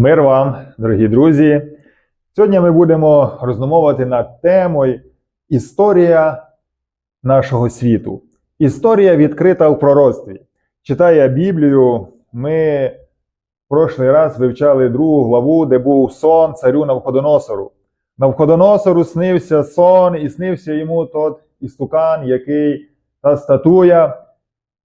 Мир вам, дорогі друзі! Сьогодні ми будемо роздумовувати над темою Історія нашого світу. Історія відкрита в пророцтві. Читає Біблію, ми в прошлий раз вивчали другу главу, де був сон царю Навходоносору. Навходоносору снився сон, і снився йому тот істукан, який та статуя,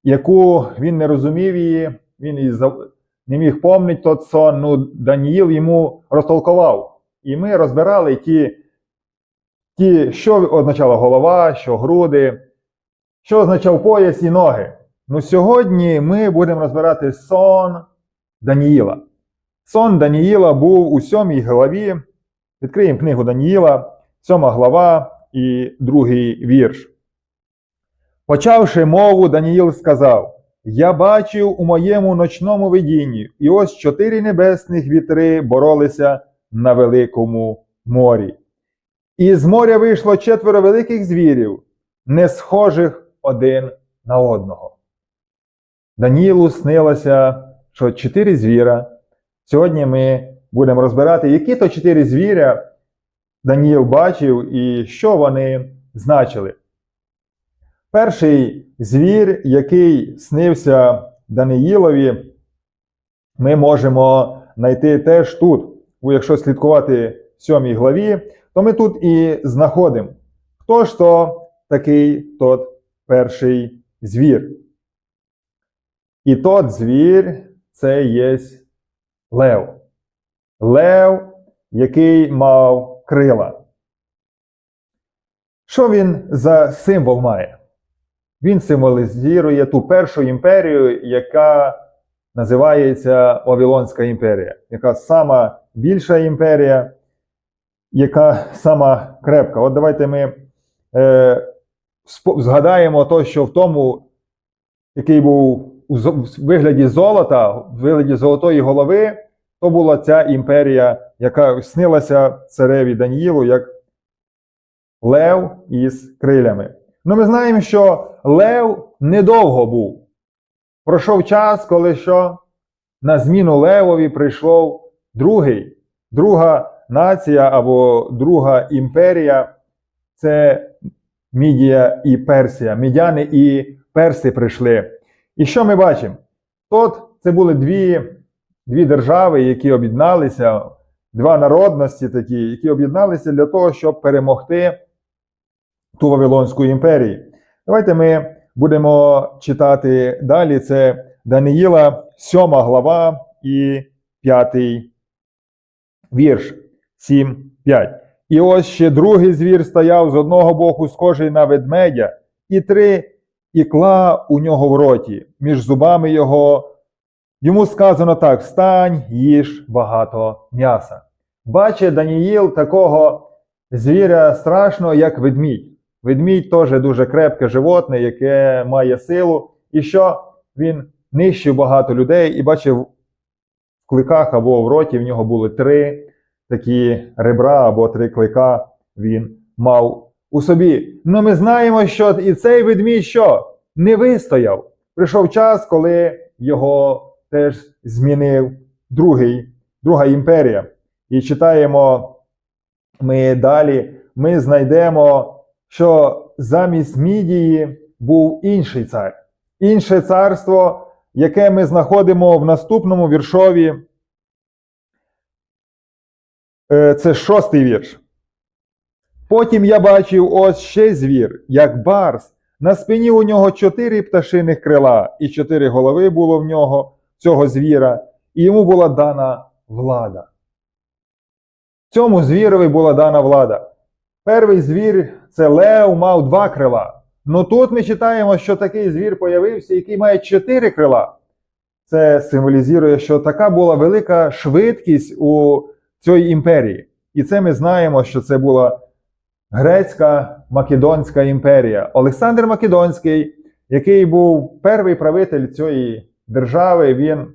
яку він не розумів її, він за- не міг помнити тот сон, ну Даніїл йому розтолкував. І ми розбирали ті, ті, що означала голова, що груди, що означав пояс і ноги. Ну сьогодні ми будемо розбирати сон Даніїла. Сон Даніїла був у сьомій главі. Відкриємо книгу Даніїла, сьома глава і другий вірш. Почавши мову, Даніїл сказав: Я бачив у моєму ночному видінні, і ось чотири небесних вітри боролися на великому морі. І з моря вийшло четверо великих звірів, не схожих один на одного. Даніїлу снилося, що чотири звіра. Сьогодні ми будемо розбирати, які то чотири звіря Даніїл бачив і що вони значили. Перший звір, який снився Даниїлові, ми можемо знайти теж тут. Якщо слідкувати в сьомій главі, то ми тут і знаходимо. Хто ж то такий тот перший звір? І тот звір це є лев. Лев, який мав крила. Що він за символ має? Він символізує ту першу імперію, яка називається Вавилонська імперія, яка сама більша імперія, яка сама крепка. От давайте ми е, згадаємо то, що в тому, який був у вигляді золота, в вигляді золотої голови, то була ця імперія, яка снилася цареві Даніїлу як лев із крилями. Ну, ми знаємо, що лев недовго був. Пройшов час, коли що на зміну левові прийшов другий, друга нація або друга імперія це Мідія і Персія. Мідяни і перси прийшли. І що ми бачимо? Тут це були дві, дві держави, які об'єдналися, два народності такі, які об'єдналися для того, щоб перемогти ту Вавилонську імперію. Давайте ми будемо читати далі. Це Даниїла, 7 глава і 5 вірш 7-5. І ось ще другий звір стояв з одного боку схожий на ведмедя, і три ікла у нього в роті, між зубами його. Йому сказано так: встань, їж багато м'яса. Бачить Даніїл такого звіря страшного, як ведмідь. Ведмідь теж дуже крепке животне, яке має силу, і що він нищив багато людей і бачив в кликах або в роті в нього були три такі ребра або три клика він мав у собі. Ну ми знаємо, що і цей ведмідь що не вистояв. Прийшов час, коли його теж змінив другий, друга імперія. І читаємо ми далі, ми знайдемо що замість Мідії був інший цар. Інше царство, яке ми знаходимо в наступному віршові. Е, Це шостий вірш. Потім я бачив ось ще звір, як барс. На спині у нього чотири пташиних крила, і чотири голови було в нього, цього звіра, і йому була дана влада. Цьому звірові була дана влада. Перший звір це Лев мав два крила. Ну тут ми читаємо, що такий звір появився, який має чотири крила. Це символізує, що така була велика швидкість у цій імперії. І це ми знаємо, що це була грецька Македонська імперія. Олександр Македонський, який був перший правитель цієї держави, він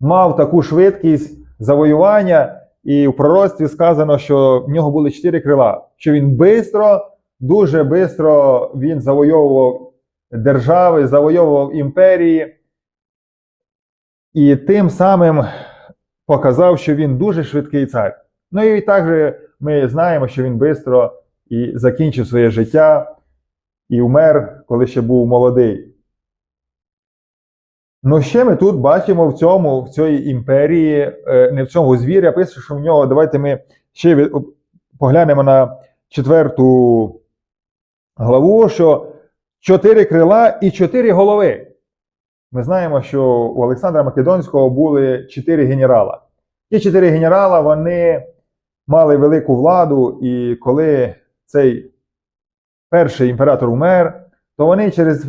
мав таку швидкість завоювання. І в пророцтві сказано, що в нього були чотири крила, що він бистро, дуже бистро він завойовував держави, завойовував імперії, і тим самим показав, що він дуже швидкий цар. Ну і також ми знаємо, що він швидко і закінчив своє життя і вмер, коли ще був молодий. Ну, ще ми тут бачимо в цьому, в цій імперії, е, не в цьому звіря, пише, що в нього, давайте ми ще поглянемо на четверту главу, що чотири крила і чотири голови. Ми знаємо, що у Олександра Македонського були чотири генерала. Ті чотири генерала вони мали велику владу, і коли цей перший імператор умер, то вони через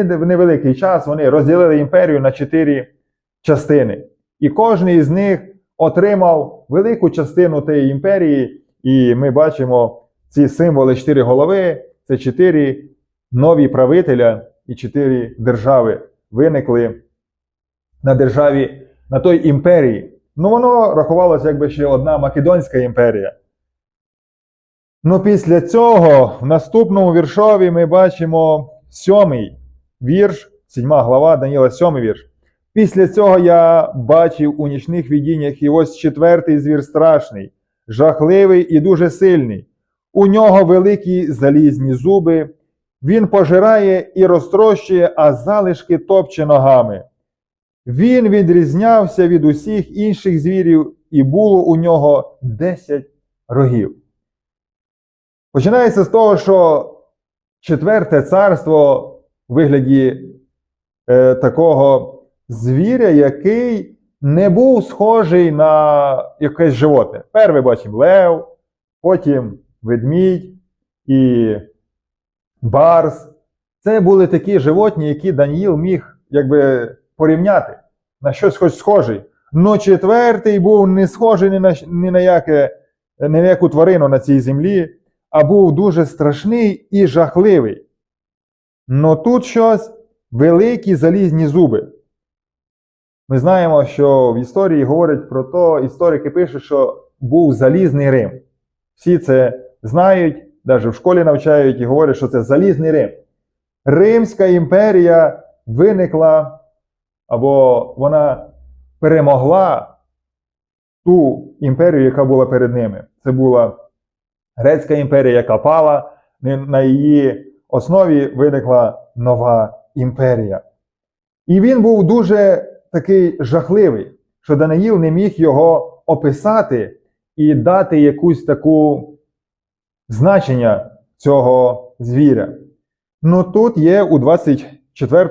невеликий час вони розділили імперію на чотири частини. І кожен із них отримав велику частину тієї імперії, і ми бачимо ці символи чотири голови це чотири нові правителя і чотири держави виникли на державі, на той імперії. Ну, воно рахувалося якби ще одна Македонська імперія. Ну, після цього в наступному віршові ми бачимо сьомий вірш, сьома глава Даніла, сьомий вірш. Після цього я бачив у нічних видіннях і ось четвертий звір страшний, жахливий і дуже сильний. У нього великі залізні зуби, він пожирає і розтрощує, а залишки топче ногами. Він відрізнявся від усіх інших звірів, і було у нього 10 рогів. Починається з того, що четверте царство в вигляді е, такого звіря, який не був схожий на якесь животне. Перший бачимо лев, потім ведмідь і барс. Це були такі животні, які Даніїл міг якби порівняти на щось хоч схожий. Но четвертий був не схожий ні на, ні на, яке, ні на яку тварину на цій землі, а був дуже страшний і жахливий. Но тут щось великі залізні зуби. Ми знаємо, що в історії говорять про то, історики пишуть, що був залізний Рим. Всі це знають, навіть в школі навчають і говорять, що це залізний Рим. Римська імперія виникла або вона перемогла ту імперію, яка була перед ними. Це була Грецька імперія, яка пала, на її основі виникла нова імперія. І він був дуже такий жахливий, що Даниїл не міг його описати і дати якусь таку значення цього звіря. Ну тут є у 24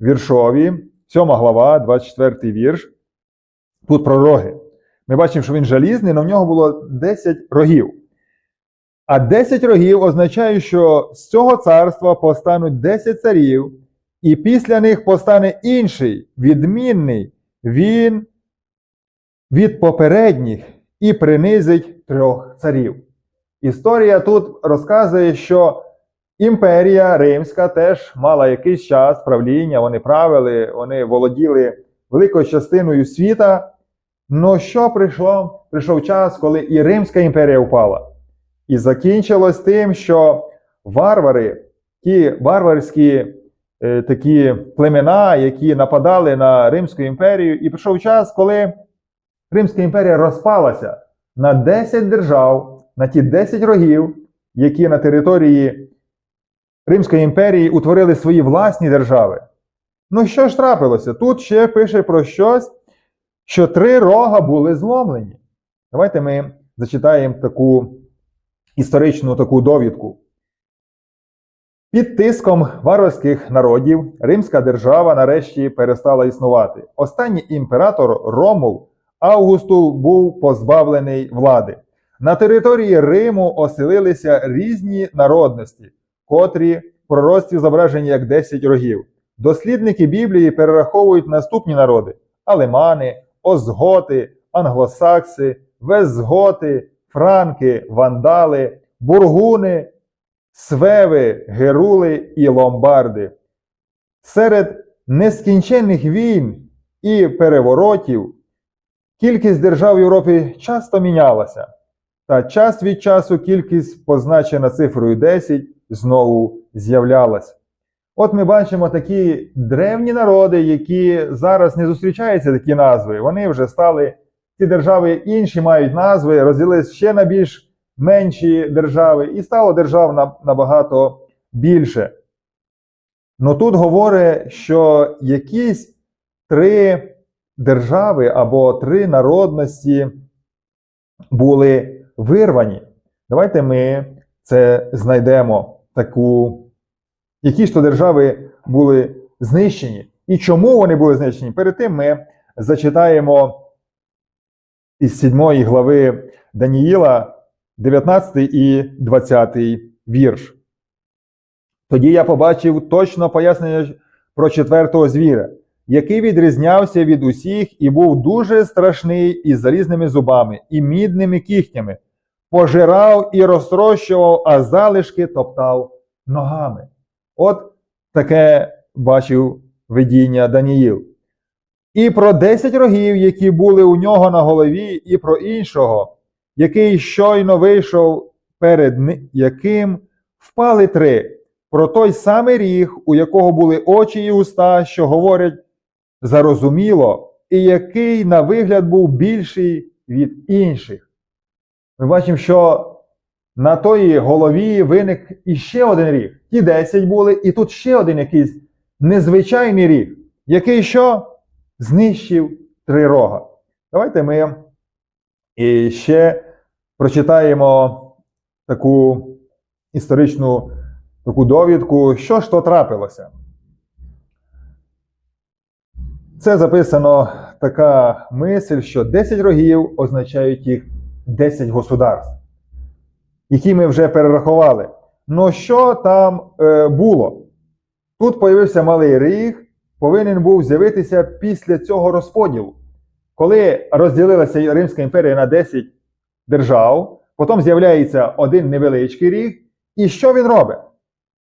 віршові, 7 глава, 24 вірш. Тут про роги. Ми бачимо, що він жалізний, але в нього було 10 рогів. А 10 рогів означає, що з цього царства постануть 10 царів, і після них постане інший, відмінний, він від попередніх і принизить трьох царів. Історія тут розказує, що імперія Римська теж мала якийсь час правління, вони правили, вони володіли великою частиною світа. Но що прийшло? Прийшов час, коли і Римська імперія впала. І закінчилось тим, що варвари, ті варварські е, такі племена, які нападали на Римську імперію, і прийшов час, коли Римська імперія розпалася на 10 держав, на ті 10 рогів, які на території Римської імперії утворили свої власні держави. Ну що ж трапилося? Тут ще пише про щось, що три рога були зломлені. Давайте ми зачитаємо таку історичну таку довідку. Під тиском варварських народів римська держава нарешті перестала існувати. Останній імператор Ромул Августу був позбавлений влади. На території Риму оселилися різні народності, котрі в пророцтві зображені як 10 рогів. Дослідники Біблії перераховують наступні народи: алемани, озготи, англосакси, везготи, франки, вандали, бургуни, свеви, герули і ломбарди. Серед нескінченних війн і переворотів кількість держав Європи часто мінялася, та час від часу кількість, позначена цифрою 10, знову з'являлася. От ми бачимо такі древні народи, які зараз не зустрічаються такі назви, вони вже стали ці держави інші мають назви, розділились ще на більш менші держави, і стало держав набагато більше. Ну тут говорить, що якісь три держави або три народності були вирвані. Давайте ми це знайдемо таку, які ж то держави були знищені і чому вони були знищені. Перед тим ми зачитаємо із 7 глави Даніїла 19 і 20 вірш. Тоді я побачив точно пояснення про четвертого звіра, який відрізнявся від усіх і був дуже страшний із залізними зубами і мідними кігтями, пожирав і розтрощував, а залишки топтав ногами. От таке бачив видіння Даніїл. І про десять рогів, які були у нього на голові, і про іншого, який щойно вийшов перед яким впали три. Про той самий ріг, у якого були очі і уста, що говорять зарозуміло, і який на вигляд був більший від інших. Ми бачимо, що на тої голові виник іще один ріг. Ті 10 були, і тут ще один якийсь незвичайний ріг, який що знищив три рога. Давайте ми ще прочитаємо таку історичну таку довідку, що ж то трапилося. Це записано така мисль, що 10 рогів означають їх 10 государств, які ми вже перерахували. Ну що там е, було? Тут появився малий ріг, повинен був з'явитися після цього розподілу. Коли розділилася Римська імперія на 10 держав, потім з'являється один невеличкий ріг, і що він робить?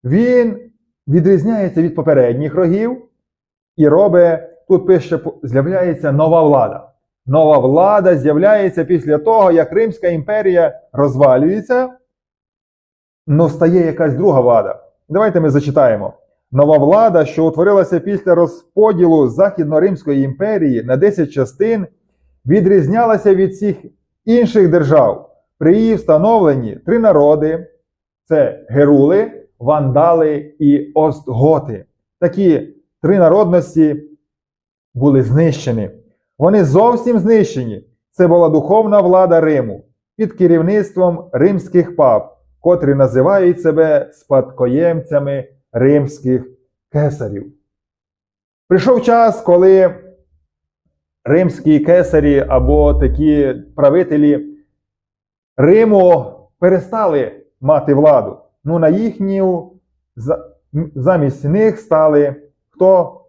Він відрізняється від попередніх рогів і робить, тут пише, з'являється нова влада. Нова влада з'являється після того, як Римська імперія розвалюється, ну стає якась друга влада. Давайте ми зачитаємо. Нова влада, що утворилася після розподілу Західно-Римської імперії на 10 частин, відрізнялася від всіх інших держав. При її встановленні три народи це герули, вандали і остготи. Такі три народності були знищені. Вони зовсім знищені. Це була духовна влада Риму під керівництвом римських пап, котрі називають себе спадкоємцями римських кесарів. Прийшов час, коли римські кесарі або такі правителі Риму перестали мати владу. Ну, на їхню замість них стали хто?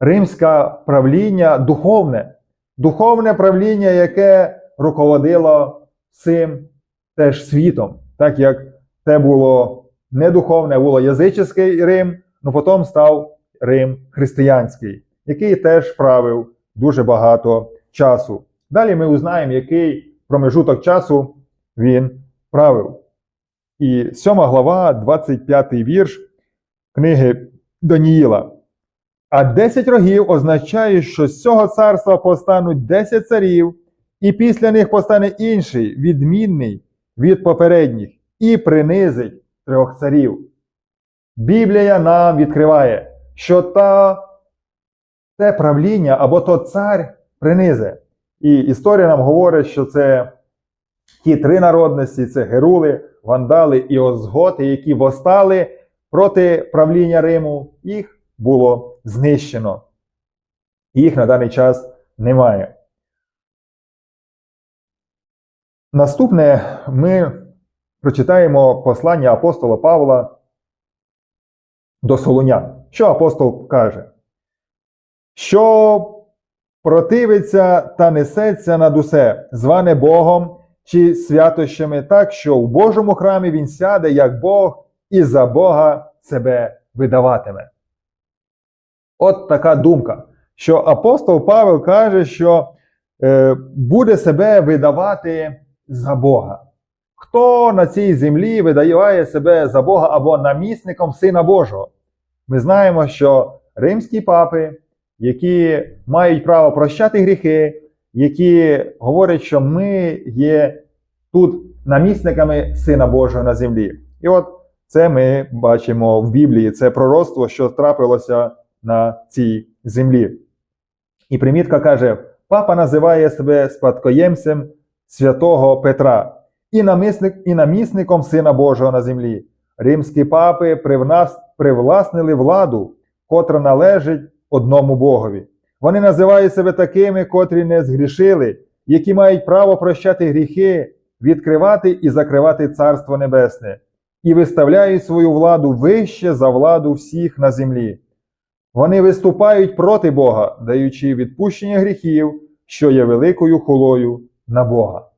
Римське правління духовне. Духовне правління, яке руководило цим теж світом, так як це було не духовне, було язичний Рим, ну потім став Рим християнський, який теж правив дуже багато часу. Далі ми узнаємо, який промежуток часу він правив. І 7 глава, 25 вірш книги Даніїла. А 10 рогів означає, що з цього царства постануть 10 царів, і після них постане інший, відмінний від попередніх, і принизить трьох царів. Біблія нам відкриває, що та, те правління або то цар принизе. І історія нам говорить, що це ті три народності: це герули, вандали і озготи, які восстали проти правління Риму, їх було знищено. Їх на даний час немає. Наступне ми прочитаємо послання апостола Павла до Солонян. Що апостол каже? Що противиться та несеться над усе, зване Богом чи святощами, так що в Божому храмі він сяде як Бог і за Бога себе видаватиме. От така думка, що апостол Павел каже, що е, буде себе видавати за Бога. Хто на цій землі видає себе за Бога або намісником Сина Божого? Ми знаємо, що римські папи, які мають право прощати гріхи, які говорять, що ми є тут намісниками Сина Божого на землі. І от це ми бачимо в Біблії, це пророцтво, що трапилося на цій землі. І примітка каже: папа називає себе спадкоємцем святого Петра і, намісник, і намісником Сина Божого на землі. Римські папи привласнили владу, котра належить одному Богові. Вони називають себе такими, котрі не згрішили, які мають право прощати гріхи, відкривати і закривати Царство Небесне, і виставляють свою владу вище за владу всіх на землі. Вони виступають проти Бога, даючи відпущення гріхів, що є великою хулою на Бога.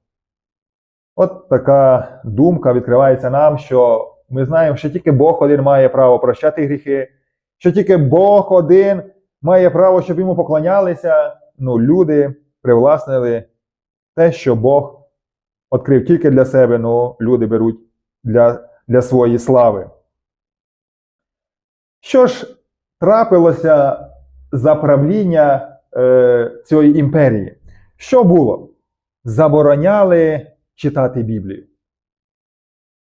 От така думка відкривається нам, що ми знаємо, що тільки Бог один має право прощати гріхи, що тільки Бог один має право, щоб йому поклонялися. Ну, люди привласнили те, що Бог відкрив тільки для себе, ну люди беруть для, для своєї слави. Що ж трапилося за правління е, цієї імперії? Що було? Забороняли читати Біблію.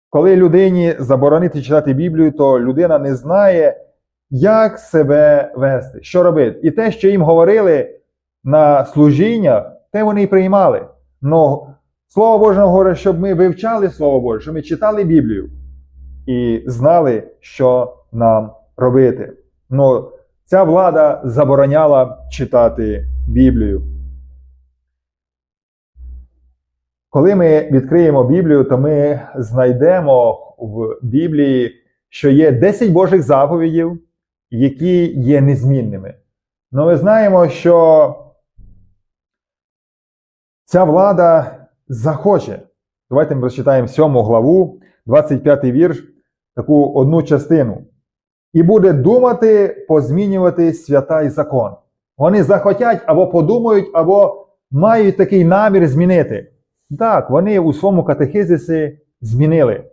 Коли людині заборонити читати Біблію, то людина не знає, як себе вести, що робити. І те, що їм говорили на служіннях, те вони й приймали. Но Слово Боже говорить, щоб ми вивчали Слово Боже, щоб ми читали Біблію і знали, що нам робити. Ну, ця влада забороняла читати Біблію. Коли ми відкриємо Біблію, то ми знайдемо в Біблії, що є 10 Божих заповідів, які є незмінними. Ну, ми знаємо, що ця влада захоче. Давайте ми прочитаємо 7 главу, 25 вірш, таку одну частину. І буде думати позмінювати свята і закон. Вони захотять або подумають, або мають такий намір змінити. Так, вони у своєму катехизисі змінили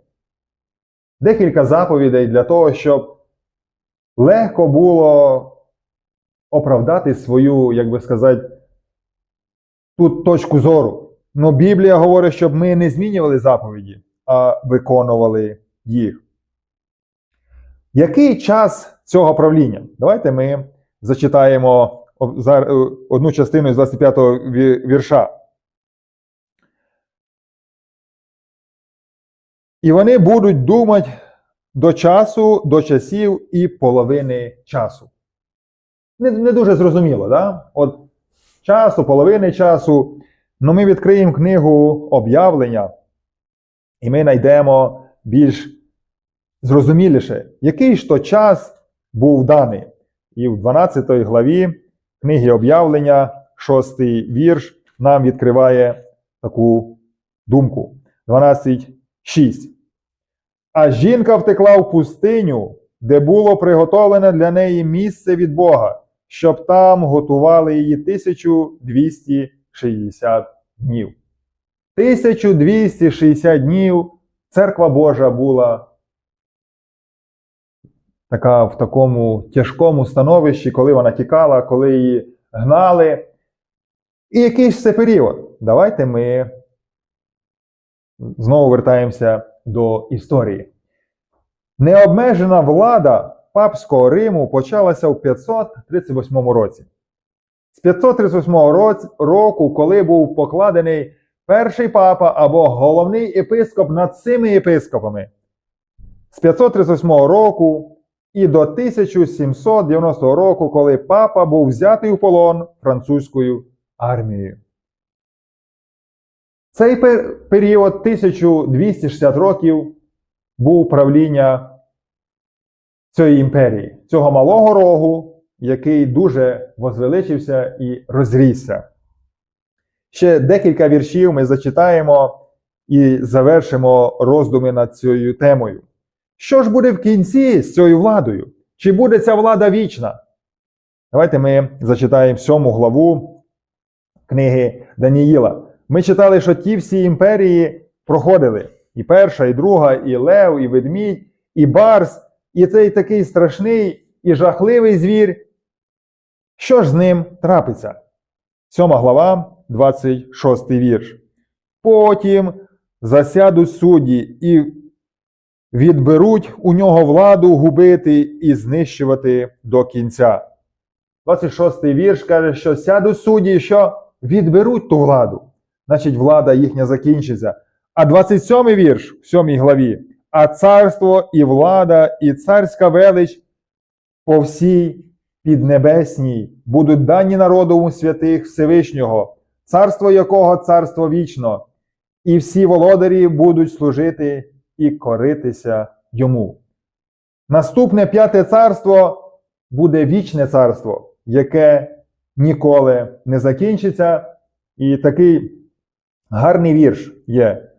декілька заповідей для того, щоб легко було оправдати свою, як би сказати, тут точку зору. Ну, Біблія говорить, щоб ми не змінювали заповіді, а виконували їх. Який час цього правління? Давайте ми зачитаємо одну частину з 25-го вірша. І вони будуть думати до часу, до часів і половини часу. Не не дуже зрозуміло, да? От часу, половини часу. Ну, ми відкриємо книгу об'явлення, і ми знайдемо більш зрозуміліше, який ж то час був даний. І в 12 главі книги об'явлення, 6 вірш, нам відкриває таку думку. 12.6. А жінка втекла в пустиню, де було приготовлене для неї місце від Бога, щоб там готували її 1260 днів. 1260 днів церква Божа була така в такому тяжкому становищі, коли вона тікала, коли її гнали. І якийсь це період. Давайте ми знову вертаємося до історії. Необмежена влада Папського Риму почалася в 538 році. З 538 року, коли був покладений перший папа або головний епископ над цими єпископами, з 538 року і до 1790 року, коли папа був взятий у полон французькою армією. Цей період 1260 років був правління цієї імперії, цього малого рогу, який дуже возвеличився і розрісся. Ще декілька віршів ми зачитаємо і завершимо роздуми над цією темою. Що ж буде в кінці з цією владою? Чи буде ця влада вічна? Давайте ми зачитаємо сьому главу книги Даніїла. Ми читали, що ті всі імперії проходили. І перша, і друга, і Лев, і ведмідь, і Барс, і цей такий страшний і жахливий звір. Що ж з ним трапиться? 7 глава, 26 вірш. Потім засядуть судді і відберуть у нього владу губити і знищувати до кінця. 26 вірш каже, що сядуть судді, що відберуть ту владу. Значить, влада їхня закінчиться. А 27 вірш в 7 главі. А царство і влада, і царська велич по всій піднебесній будуть дані народу святих Всевишнього, царство якого царство вічно, і всі володарі будуть служити і коритися йому. Наступне п'яте царство буде вічне царство, яке ніколи не закінчиться. І такий гарний вірш є.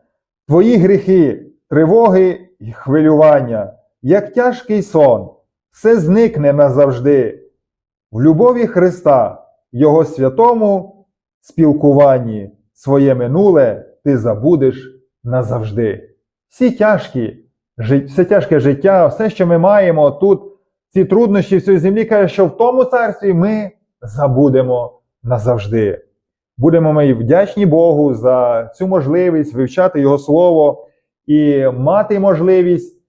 Твої гріхи, тривоги і хвилювання, як тяжкий сон, все зникне назавжди. В любові Христа, Його святому спілкуванні, своє минуле ти забудеш назавжди. Всі тяжкі, все тяжке життя, все, що ми маємо тут, ці труднощі в цій землі, каже, що в тому царстві ми забудемо назавжди. Будемо ми вдячні Богу за цю можливість вивчати Його Слово і мати можливість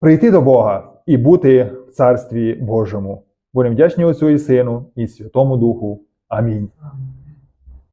прийти до Бога і бути в Царстві Божому. Будемо вдячні Отцю і Сину і Святому Духу. Амінь.